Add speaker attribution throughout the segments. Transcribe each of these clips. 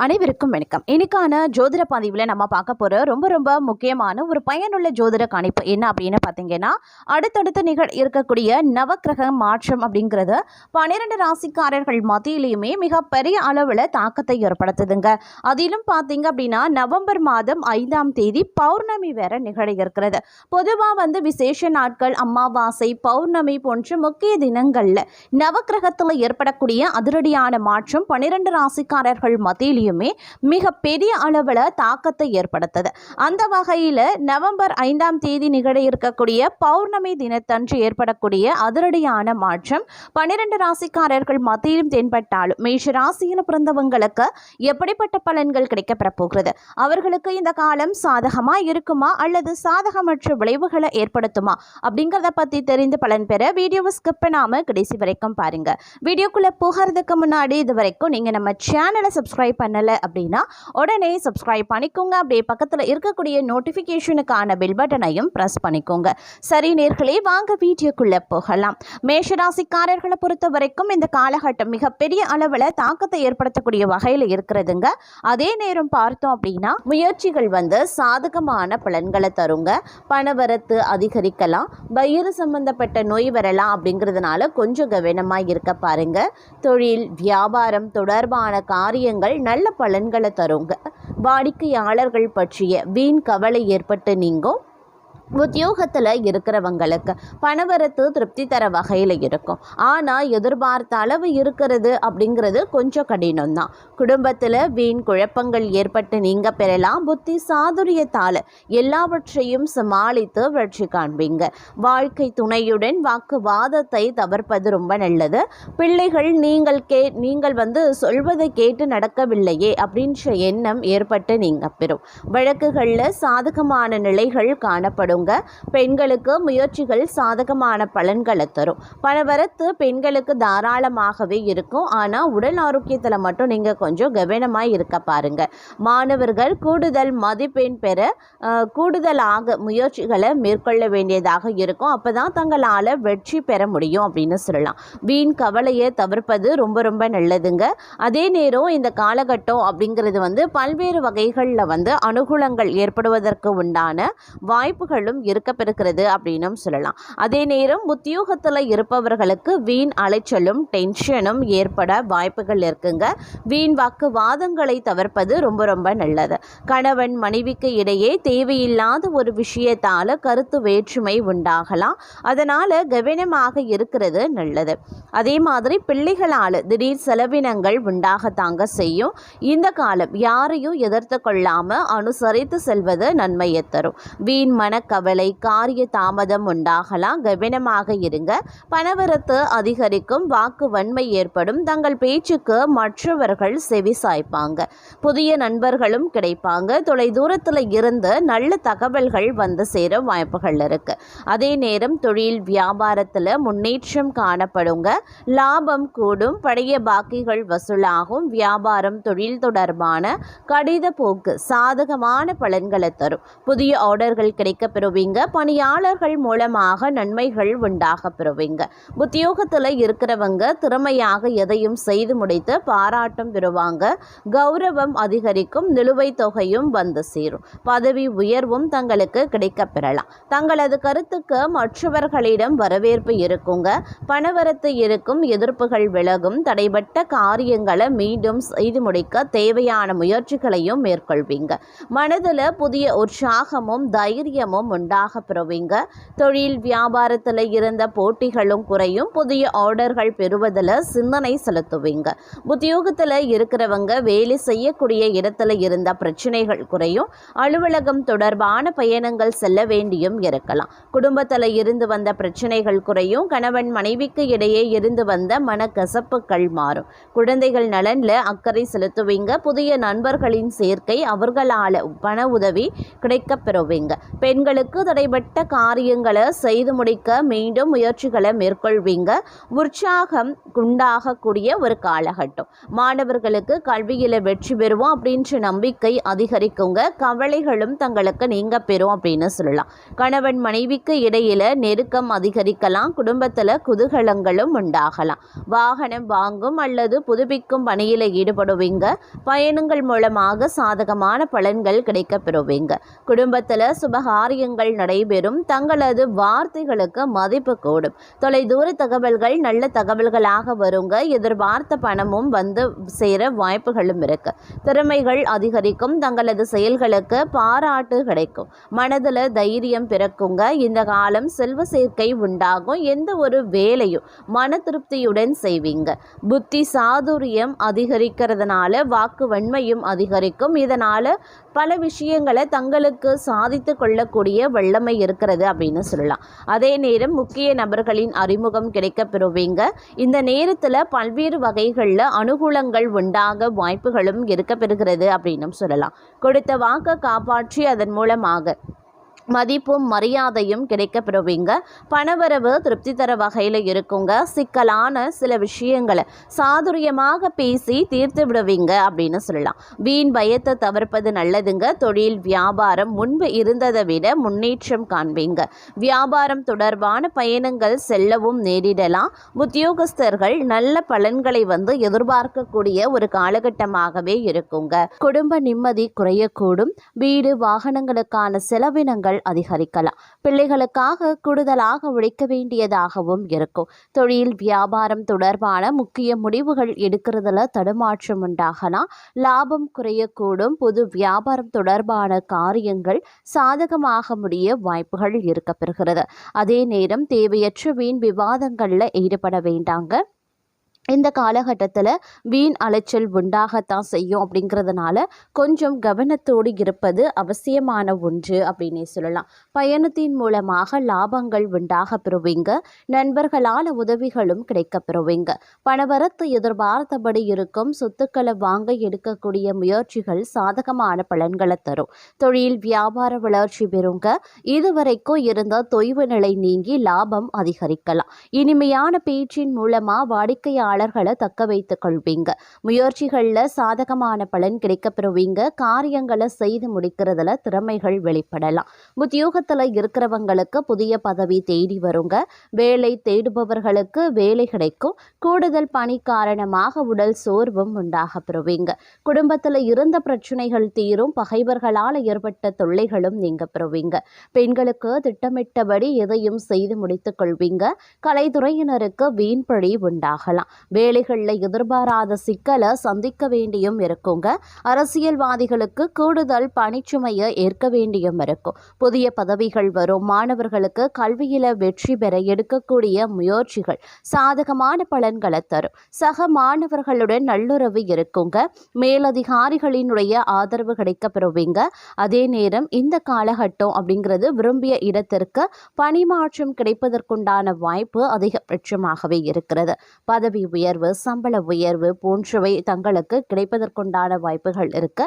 Speaker 1: அனைவருக்கும் வணக்கம். இன்னைக்கான ஜோதிட பதிவில் நம்ம பார்க்க போகிற ரொம்ப ரொம்ப முக்கியமான ஒரு பயனுள்ள ஜோதிட கணிப்பு என்ன அப்படின்னு பார்த்தீங்கன்னா அடுத்தடுத்து நிகழ் இருக்கக்கூடிய நவக்கிரக மாற்றம் அப்படிங்கிறது பன்னிரெண்டு ராசிக்காரர்கள் மத்தியிலையுமே மிக பெரிய அளவில் தாக்கத்தை ஏற்படுத்துதுங்க. அதிலும் பார்த்தீங்க அப்படின்னா நவம்பர் மாதம் ஐந்தாம் தேதி பௌர்ணமி வேற நிகழ இருக்கிறது. பொதுவாக வந்து விசேஷ நாட்கள் அமாவாசை பௌர்ணமி போன்ற முக்கிய தினங்களில் நவக்கிரகத்தில் ஏற்படக்கூடிய அதிரடியான மாற்றம் பன்னிரெண்டு ராசிக்காரர்கள் மத்தியிலையுமே மிக பெரிய அளவில் தாக்கத்தை ஏற்படுத்தது. அந்த வகையில் நவம்பர் ஐந்தாம் தேதி நிகழ இருக்கக்கூடிய பௌர்ணமி தினத்தன்று ஏற்படக்கூடிய அதிரடியான மாற்றம் பன்னிரண்டு ராசிக்காரர்கள் மத்தியிலும் தென்பட்டாலும் மேஷ ராசியில் பிறந்தவங்களுக்கு எப்படிப்பட்ட பலன்கள் கிடைக்கப்பெற போகிறது? அவர்களுக்கு இந்த காலம் சாதகமாக இருக்குமா? அல்லது சாதகமற்ற விளைவுகளை ஏற்படுத்துமா? அப்படிங்கிறத பற்றி தெரிந்து பலன் பெற வீடியோவை ஸ்கிப் பண்ணாமல் கடைசி வரைக்கும் பாருங்கள் வீடியோக்குள்ளே போகிறதுக்கு முன்னாடி இது வரைக்கும் நீங்கள் நம்ம சேனலை சப்ஸ்கிரைப் பண்ண பண்ணலை அப்படின்னா உடனே சப்ஸ்கிரைப் பண்ணிக்கோங்க. அப்படியே பக்கத்தில் இருக்கக்கூடிய நோட்டிஃபிகேஷனுக்கான பெல் பட்டனையும் ப்ரெஸ் பண்ணிக்கோங்க. சரி நேர்களே வாங்க வீடியோக்குள்ளே போகலாம். மேஷராசிக்காரர்களை பொறுத்த வரைக்கும் இந்த காலகட்டம் மிகப்பெரிய அளவில் தாக்கத்தை ஏற்படுத்தக்கூடிய வகையில் இருக்கிறதுங்க. அதே நேரம் பார்த்தோம் அப்படின்னா முயற்சிகள் வந்து சாதகமான பலன்களை தருங்க. பணவரத்து அதிகரிக்கலாம். வயிறு சம்பந்தப்பட்ட நோய் வரலாம் அப்படிங்கிறதுனால கொஞ்சம் கவனமாக இருக்க பாருங்க. தொழில் வியாபாரம் தொடர்பான காரியங்கள் நல்ல பலன்களை தருங்க. வாடிக்கையாளர்கள் பற்றிய வீண் கவலை ஏற்பட்டு நீங்கும். உத்தியோகத்தில் இருக்கிறவங்களுக்கு பணவரத்து திருப்தி தர வகையில் இருக்கும். ஆனால் எதிர்பார்த்த அளவு இருக்கிறது அப்படிங்கிறது கொஞ்சம் கடினம்தான். குடும்பத்தில் வீண் குழப்பங்கள் ஏற்பட்டு நீங்கள் பெறலாம். புத்தி சாதுரியத்தால் எல்லாவற்றையும் சமாளித்து வெற்றி காண்பீங்க. வாழ்க்கை துணையுடன் வாக்குவாதத்தை தவிர்ப்பது ரொம்ப நல்லது. பிள்ளைகள் நீங்கள் கே நீங்கள் வந்து சொல்வதை கேட்டு நடக்கவில்லையே அப்படின்ற எண்ணம் ஏற்பட்டு நீங்கள் பெறும். வழக்குகளில் சாதகமான நிலைகள் காணப்படும். காணப்படுங்க. பெண்களுக்கு முயற்சிகள் சாதகமான பலன்களை தரும். பணவரத்து பெண்களுக்கு தாராளமாகவே இருக்கும். ஆனால் உடல் ஆரோக்கியத்தில் மட்டும் நீங்கள் கொஞ்சம் கவனமாக இருக்க பாருங்க. மாணவர்கள் கூடுதல் மதிப்பெண் பெற கூடுதலாக முயற்சிகளை மேற்கொள்ள வேண்டியதாக இருக்கும். அப்போ தான் தங்களால் வெற்றி பெற முடியும் அப்படின்னு சொல்லலாம். வீண் கவலையை தவிர்ப்பது ரொம்ப ரொம்ப நல்லதுங்க. அதே நேரம் இந்த காலகட்டம் அப்படிங்கிறது வந்து பல்வேறு வகைகளில் வந்து அனுகூலங்கள் ஏற்படுவதற்கு உண்டான வாய்ப்புகள் வாய்ப்புகளும் இருக்கப்பெறுகிறது அப்படின்னும் சொல்லலாம். அதே நேரம் உத்தியோகத்தில் இருப்பவர்களுக்கு வீண் அலைச்சலும் டென்ஷனும் ஏற்பட வாய்ப்புகள் இருக்குங்க. வீண் வாக்குவாதங்களை தவிர்ப்பது ரொம்ப ரொம்ப நல்லது. கணவன் மனைவிக்கு இடையே தேவையில்லாத ஒரு விஷயத்தால் கருத்து வேற்றுமை உண்டாகலாம். அதனால் கவனமாக இருக்கிறது நல்லது. அதே மாதிரி பிள்ளைகளால் திடீர் செலவினங்கள் உண்டாகத்தாங்க செய்யும். இந்த காலம் யாரையும் எதிர்த்து கொள்ளாமல் அனுசரித்து செல்வது நன்மையை தரும். வீண் கவலை காரிய தாமதம் உண்டாகலாம். கவனமாக இருங்க. பணவரத்து அதிகரிக்கும். வாக்கு வன்மை ஏற்படும். தங்கள் பேச்சுக்கு மற்றவர்கள் செவி சாய்ப்பாங்க. புதிய நண்பர்களும் கிடைப்பாங்க. தொலை தூரத்தில் இருந்து நல்ல தகவல்கள் வந்து சேர வாய்ப்புகள் இருக்கு. அதே நேரம் தொழில் வியாபாரத்தில் முன்னேற்றம் காணப்படுங்க. லாபம் கூடும். பழைய பாக்கிகள் வசூலாகும். வியாபாரம் தொழில் தொடர்பான கடித போக்கு சாதகமான பலன்களை தரும். புதிய ஆர்டர்கள் கிடைக்க பெறுவீங்க. பணியாளர்கள் மூலமாக நன்மைகள் உண்டாக பெறுவீங்க. உத்தியோகத்தில் இருக்கிறவங்க திறமையாக எதையும் செய்து முடித்து பாராட்டம் பெறுவாங்க. கௌரவம் அதிகரிக்கும் நிலுவைத் தொகையும் வந்து சேரும். பதவி உயர்வும் தங்களுக்கு கிடைக்கப் பெறலாம். தங்களது கருத்துக்கு மற்றவர்களிடம் வரவேற்பு இருக்குங்க. பணவரத்து இருக்கும் எதிர்ப்புகள் விலகும். தடைபட்ட காரியங்களை மீண்டும் செய்து முடிக்க தேவையான முயற்சிகளையும் மேற்கொள்வீங்க. மனதில் புதிய உற்சாகமும் தைரியமும் உண்டாக பெறுவீங்க. தொழில் வியாபாரத்தில் இருந்த போட்டிகளும் குறையும். புதிய ஆர்டர்கள் பெறுவதில் சிந்தனை செலுத்துவீங்க. உத்தியோகத்தில் இருக்கிறவங்க வேலை செய்யக்கூடிய இடத்துல இருந்த பிரச்சனைகள் குறையும். அலுவலகம் தொடர்பான பயணங்கள் செல்ல வேண்டியும் இருக்கலாம். குடும்பத்தில் இருந்து வந்த பிரச்சனைகள் குறையும். கணவன் மனைவிக்கு இடையே இருந்து வந்த மனக்கசப்புகள் மாறும். குழந்தைகள் நலனில் அக்கறை செலுத்துவீங்க. புதிய நண்பர்களின் சேர்க்கை அவர்களால் பண உதவி கிடைக்கப் பெறுவீங்க. பெண்களுக்கு உங்களுக்கு தடைபட்ட காரியங்களை செய்து முடிக்க மீண்டும் முயற்சிகளை மேற்கொள்வீங்க. உற்சாகம் உண்டாகக்கூடிய ஒரு காலகட்டம். மாணவர்களுக்கு கல்வியில் வெற்றி பெறுவோம் அப்படின்ற நம்பிக்கை அதிகரிக்குங்க. கவலைகளும் தங்களுக்கு நீங்க பெறும் அப்படின்னு சொல்லலாம். கணவன் மனைவிக்கு இடையில நெருக்கம் அதிகரிக்கலாம். குடும்பத்தில் குதூகலங்களும் உண்டாகலாம். வாகனம் வாங்கும் அல்லது புதுப்பிக்கும் பணியில் ஈடுபடுவீங்க. பயணங்கள் மூலமாக சாதகமான பலன்கள் கிடைக்க பெறுவீங்க குடும்பத்தில் சுபகாரியங்கள் நடைபெறும். தங்களது வார்த்தைகளுக்கு மதிப்பு கூடும். தொலைதூர தகவல்கள் நல்ல தகவல்களாக வருங்க. எதிர்பார்த்த பணமும் வந்து சேர வாய்ப்புகளும் இருக்கு. திறமைகள் அதிகரிக்கும். தங்களது செயல்களுக்கு பாராட்டு கிடைக்கும். மனதில் தைரியம் பிறக்குங்க. இந்த காலம் செல்வ சேர்க்கை உண்டாகும். எந்த ஒரு வேலையும் மன திருப்தியுடன் செய்வீங்க. புத்தி சாதுரியம் அதிகரிக்கிறதுனால வாக்கு வன்மையும் அதிகரிக்கும். இதனால் பல விஷயங்களை தங்களுக்கு சாதித்து கொள்ளக்கூடிய வல்லமை இருக்கிறது அப்படின்னு சொல்லலாம். அதே நேரம் முக்கிய நபர்களின் அறிமுகம் கிடைக்க பெறுவீங்க. இந்த நேரத்தில் பல்வேறு வகைகளில் அனுகூலங்கள் உண்டாக வாய்ப்புகளும் இருக்க பெறுகிறது அப்படின்னும் சொல்லலாம். கொடுத்த வாக்கை காப்பாற்றி அதன் மூலமாக மதிப்பும் மரியாதையும் கிடைக்க பெறுவீங்க. பணவரவு திருப்தி தர வகையில் இருக்குங்க. சிக்கலான சில விஷயங்களை சாதுரியமாக பேசி தீர்த்து விடுவீங்க அப்படின்னு சொல்லலாம். வீண் பயத்தை தவிர்ப்பது நல்லதுங்க. தொழில் வியாபாரம் முன்பு இருந்ததை விட முன்னேற்றம் காண்பீங்க. வியாபாரம் தொடர்பான பயணங்கள் செல்லவும் நேரிடலாம். உத்தியோகஸ்தர்கள் நல்ல பலன்களை வந்து எதிர்பார்க்கக்கூடிய ஒரு காலகட்டமாகவே இருக்குங்க. குடும்ப நிம்மதி குறையக்கூடும். வீடு வாகனங்களுக்கான செலவினங்கள் செலவுகள் அதிகரிக்கலாம். பிள்ளைகளுக்காக கூடுதலாக உழைக்க வேண்டியதாகவும் இருக்கும். தொழில் வியாபாரம் தொடர்பான முக்கிய முடிவுகள் எடுக்கிறதுல தடுமாற்றம் உண்டாகலாம் லாபம் குறையக்கூடும். புது வியாபாரம் தொடர்பான காரியங்கள் சாதகமாக முடிய வாய்ப்புகள் இருக்கப்பெறுகிறது. அதே நேரம் தேவையற்ற வீண் விவாதங்களில் ஈடுபட வேண்டாங்க. இந்த காலகட்டத்தில் வீண் அலைச்சல் உண்டாகத்தான் செய்யும் அப்படிங்கிறதுனால கொஞ்சம் கவனத்தோடு இருப்பது அவசியமான ஒன்று அப்படின்னே சொல்லலாம். பயணத்தின் மூலமாக லாபங்கள் உண்டாக பெறுவீங்க. நண்பர்களால் உதவிகளும் கிடைக்க பெறுவீங்க. பணவரத்து எதிர்பார்த்தபடி இருக்கும் சொத்துக்களை வாங்க எடுக்கக்கூடிய முயற்சிகள் சாதகமான பலன்களை தரும். தொழில் வியாபார வளர்ச்சி பெறுங்க. இதுவரைக்கும் இருந்த தொய்வு நிலை நீங்கி லாபம் அதிகரிக்கலாம். இனிமையான பேச்சின் மூலமாக வாடிக்கையாளர் வாடிக்கையாளர்களை தக்க வைத்துக் கொள்வீங்க. முயற்சிகளில் சாதகமான பலன் கிடைக்கப்பெறுவீங்க காரியங்களை செய்து முடிக்கிறதுல திறமைகள் வெளிப்படலாம். உத்தியோகத்தில் இருக்கிறவங்களுக்கு புதிய பதவி தேடி வருங்க. வேலை தேடுபவர்களுக்கு வேலை கிடைக்கும். கூடுதல் பணி காரணமாக உடல் சோர்வும் உண்டாக பெறுவீங்க. குடும்பத்தில் இருந்த பிரச்சனைகள் தீரும். பகைவர்களால் ஏற்பட்ட தொல்லைகளும் நீங்க பெறுவீங்க. பெண்களுக்கு திட்டமிட்டபடி எதையும் செய்து முடித்துக் கொள்வீங்க. கலைத்துறையினருக்கு வீண்பழி உண்டாகலாம். வேலைகளில் எதிர்பாராத சிக்கலை சந்திக்க வேண்டியும் இருக்குங்க. அரசியல்வாதிகளுக்கு கூடுதல் பணிச்சுமையை ஏற்க வேண்டியும் இருக்கும். புதிய பதவிகள் வரும். மாணவர்களுக்கு கல்வியில் வெற்றி பெற எடுக்கக்கூடிய முயற்சிகள் சாதகமான பலன்களை தரும். சக மாணவர்களுடன் நல்லுறவு இருக்குங்க. மேலதிகாரிகளினுடைய ஆதரவு கிடைக்க பெறுவீங்க அதே நேரம் இந்த காலகட்டம் அப்படிங்கிறது விரும்பிய இடத்திற்கு பணிமாற்றம் கிடைப்பதற்குண்டான வாய்ப்பு அதிகபட்சமாகவே இருக்கிறது. பதவி உயர்வு சம்பள உயர்வு போன்றவை தங்களுக்கு கிடைப்பதற்குண்டான வாய்ப்புகள் இருக்க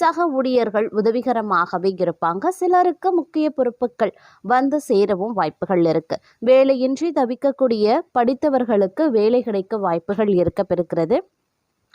Speaker 1: சக ஊழியர்கள் உதவிகரமாகவே இருப்பாங்க. சிலருக்கு முக்கிய பொறுப்புகள் வந்து சேரவும் வாய்ப்புகள் இருக்கு. வேலையின்றி தவிக்கக்கூடிய படித்தவர்களுக்கு வேலை கிடைக்க வாய்ப்புகள் இருக்க பெறுகிறது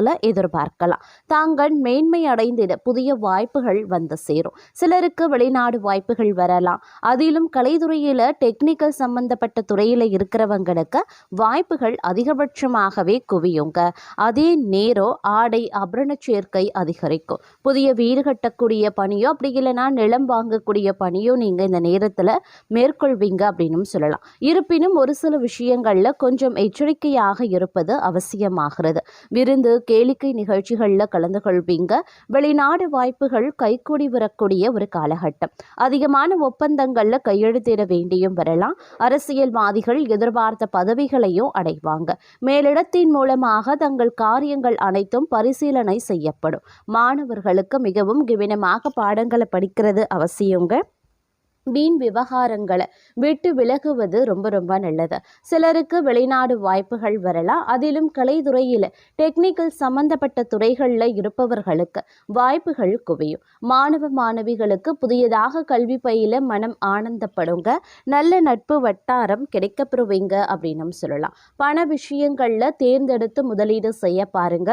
Speaker 1: காலத்தில் எதிர்பார்க்கலாம். தாங்கள் மேன்மை அடைந்திட புதிய வாய்ப்புகள் வந்து சேரும். சிலருக்கு வெளிநாடு வாய்ப்புகள் வரலாம். அதிலும் கலைத்துறையில் டெக்னிக்கல் சம்பந்தப்பட்ட துறையில் இருக்கிறவங்களுக்கு வாய்ப்புகள் அதிகபட்சமாகவே குவியுங்க. அதே நேரம் ஆடை அபரண சேர்க்கை அதிகரிக்கும். புதிய வீடு கட்டக்கூடிய பணியோ அப்படி இல்லைன்னா நிலம் வாங்கக்கூடிய பணியோ நீங்கள் இந்த நேரத்தில் மேற்கொள்வீங்க அப்படின்னு சொல்லலாம். இருப்பினும் ஒரு சில விஷயங்களில் கொஞ்சம் எச்சரிக்கையாக இருப்பது அவசியமாகிறது. விருந்து கேளிக்கை நிகழ்ச்சிகளில் கலந்து கொள்வீங்க வெளிநாடு வாய்ப்புகள் கைக்கூடி வரக்கூடிய ஒரு காலகட்டம். அதிகமான ஒப்பந்தங்களில் கையெழுத்திட வேண்டியும் வரலாம். அரசியல்வாதிகள் எதிர்பார்த்த பதவிகளையும் அடைவாங்க. மேலிடத்தின் மூலமாக தங்கள் காரியங்கள் அனைத்தும் பரிசீலனை செய்யப்படும். மாணவர்களுக்கு மிகவும் கவனமாக பாடங்களை படிக்கிறது அவசியங்க. வீண் விவகாரங்களை விட்டு விலகுவது ரொம்ப ரொம்ப நல்லது. சிலருக்கு வெளிநாடு வாய்ப்புகள் வரலாம். அதிலும் கலைத்துறையில் டெக்னிக்கல் சம்பந்தப்பட்ட துறைகளில் இருப்பவர்களுக்கு வாய்ப்புகள் குவியும். மாணவ மாணவிகளுக்கு புதியதாக கல்வி பயில மனம் ஆனந்தப்படுங்க. நல்ல நட்பு வட்டாரம் கிடைக்கப்பெறுவீங்க அப்படின்னு சொல்லலாம். பண விஷயங்களில் தேர்ந்தெடுத்து முதலீடு செய்ய பாருங்க.